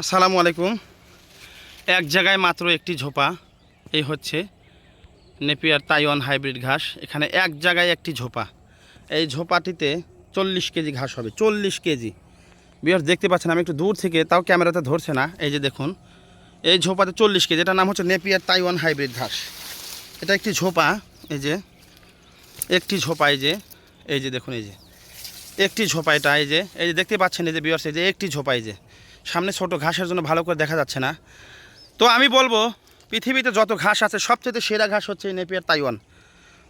আসসালামু আলাইকুম। এক জায়গায় মাত্র একটি ঝোপা, এই হচ্ছে নেপিয়ার তাইওয়ান হাইব্রিড ঘাস। এখানে এক জায়গায় একটি ঝোপা। এই ঝোপাটিতে চল্লিশ কেজি ঘাস হবে, চল্লিশ কেজি। বিহার দেখতে পাচ্ছেন, আমি একটু দূর থেকে, তাও ক্যামেরাতে ধরছে না। এই যে দেখুন, এই ঝোপাতে চল্লিশ কেজি, এটার নাম হচ্ছে নেপিয়ার তাইওয়ান হাইব্রিড ঘাস। এটা একটি ঝোপা, এই যে, একটি ঝোপা, এই যে এই যে দেখুন, এই যে। একটি ঝোপা এটা এই যে এই যে দেখতে পাচ্ছেন এই যে বিয়ার্স এই যে একটি ঝোপা এই যে, সামনে ছোট ঘাসের জন্য ভালো করে দেখা যাচ্ছে না। তো আমি বলব, পৃথিবীতে যত ঘাস আছে সবচেয়ে সেরা ঘাস হচ্ছে নেপিয়ার তাইওয়ান।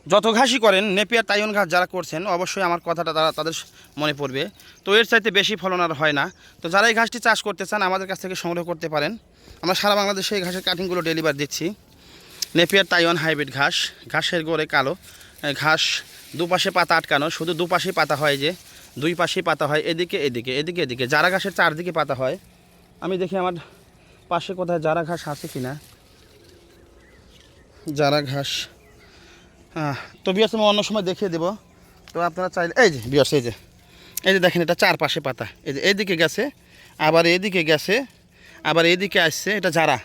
যত ঘাসই করেন, নেপিয়ার তাইওয়ান ঘাস যারা করছেন, অবশ্যই আমার কথাটা তারা তাদের মনে পড়বে। তো এর চাইতে বেশি ফলন আর হয় না। তো যারা এই ঘাসটি চাষ করতে চান, আমাদের কাছ থেকে সংগ্রহ করতে পারেন। আমরা সারা বাংলাদেশে এই ঘাসের কাটিংগুলো ডেলিভার দিচ্ছি। নেপিয়ার তাইওয়ান হাইব্রিড ঘাস, ঘাসের গোড়ে কালো ঘাস দুপাশে পাতা আটকানো, শুধু দুপাশেই পাতা হয় যে। দুই পাশেই পাতা হয়, এদিকে এদিকে এদিকে এদিকে। জারা ঘাসের চারদিকে পাতা হয়, আমি দেখি আমার পাশে কোথায় জারা ঘাস আছে কি না জারা ঘাস হ্যাঁ তো বিয়ার্স আমি অন্য সময় দেখিয়ে দেবো। তো আপনারা চাইলে, এই যে বিয়ার্স এই যে এই যে দেখেন, এটা চার পাশে পাতা। এই যে এইদিকে গেছে, আবার এদিকে গেছে, আবার এদিকে আসছে, এটা জারা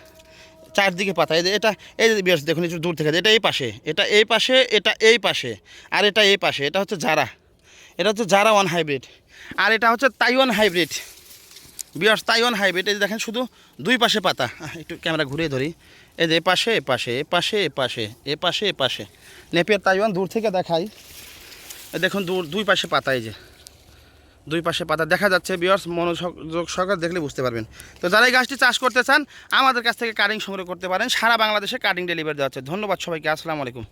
চারদিকে পাতা, এই যে, এটা, এই যে বিয়ার্স দেখুন একটু দূর থেকে, এটা এই পাশে, এটা এই পাশে, এটা এই পাশে, আর এটা এই পাশে, এটা হচ্ছে জারা এটা হচ্ছে জারা ওয়ান হাইব্রিড। আর এটা হচ্ছে তাইওয়ান হাইব্রিড। বিয়ার্স, তাইওয়ান হাইব্রিড, এই দেখেন শুধু দুই পাশে পাতা। একটু ক্যামেরা ঘুরিয়ে ধরি। এই যে এ পাশে এ পাশে এ পাশে এ পাশে এ পাশে এ পাশে। নেপিয়ার তাইওয়ান দূর থেকে দেখাই। দেখুন দূর, দুই পাশে পাতা এই যে। দুই পাশে পাতা। দেখা যাচ্ছে বিয়ার্স, মনোযোগ সহকারে দেখলে বুঝতে পারবেন। তো যারা এই গাছটি চাষ করতে চান, আমাদের কাছ থেকে কাটিং সংগ্রহ করতে পারেন। সারা বাংলাদেশে কাটিং ডেলিভারি দেওয়া হচ্ছে ধন্যবাদ সবাইকে। আসসালামু আলাইকুম।